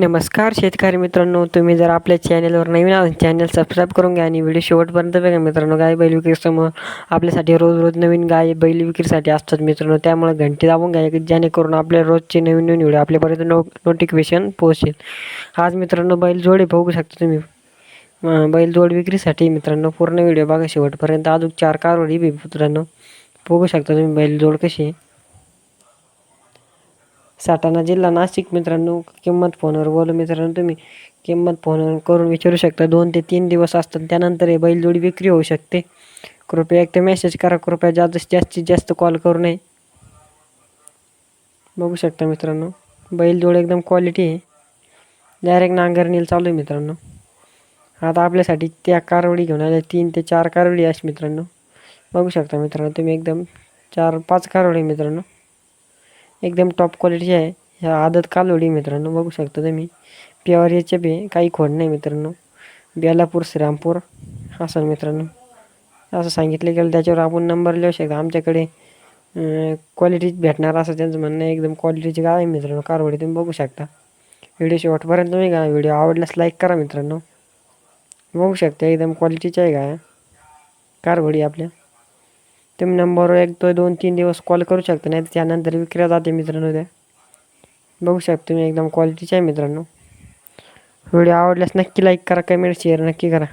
नमस्कार शेतकरी मित्रांनो तुम्ही जर आपल्या चॅनलवर नवीन आहात चॅनल सबस्क्राईब करून घ्या आणि व्हिडिओ शेवटपर्यंत बघा मित्रांनो. गाय बैल विक्रीसमोर आपल्यासाठी रोज रोज नवीन गाय बैल विक्रीसाठी असतात मित्रांनो. त्यामुळे घंटी दाबून घ्या की जेणेकरून आपल्या रोजचे नवीन नवीन व्हिडिओ आपल्यापर्यंत नो नोटिफिकेशन पोहोचेल. आज मित्रांनो बैल जोडे बघू शकता तुम्ही. बैल जोड विक्रीसाठी मित्रांनो पूर्ण व्हिडिओ बघा शेवटपर्यंत. अजून चार कारवडी बी मित्रांनो. बघू शकता तुम्ही बैल जोड कशी आहे. सातारा जिल्हा नाशिक मित्रांनो किंमत फोनवर बोलू मित्रांनो तुम्ही. किंमत फोनवर करून विचारू शकता. दोन ते तीन दिवस असतात त्यानंतर हे बैलजोडी विक्री होऊ शकते. कृपया एक तर मेसेज करा. कृपया जास्त जास्तीत जास्त कॉल करू नये. बघू शकता मित्रांनो बैलजोडी एकदम क्वालिटी आहे. डायरेक्ट नांगरणीला चालू आहे मित्रांनो. आता आपल्यासाठी त्या कारवडी घेऊन आल्या. तीन ते चार कारवडी अशी मित्रांनो. बघू शकता मित्रांनो तुम्ही एकदम चार पाच कारवडी मित्रांनो. एकदम टॉप क्वालिटीची आहे. ह्या आदत कालवडी मित्रांनो बघू शकता तुम्ही. प्युअर याचे बी काही खोड नाही मित्रांनो. बेलापूर श्रीरामपूर असं मित्रांनो. असं सांगितलं गेलं त्याच्यावर आपण नंबर लिहू शकतो. आमच्याकडे क्वालिटी भेटणार असं त्यांचं म्हणणं आहे. एकदम क्वालिटीची काय आहे मित्रांनो कारवडी तुम्ही बघू शकता. व्हिडिओ शेवटपर्यंत तुम्ही का व्हिडिओ आवडल्यास लाईक करा मित्रांनो. बघू शकता एकदम क्वालिटीची आहे का? कारवडी आपल्या. तुम्ही नंबरवर एक तो दोन तीन दिवस कॉल करू शकता नाही तर त्यानंतर विक्रिया जाते मित्रांनो त्या बघू शकता तुम्ही एकदम क्वालिटीचे आहे मित्रांनो. व्हिडिओ आवडल्यास नक्की लाईक करा कमेंट शेअर नक्की करा.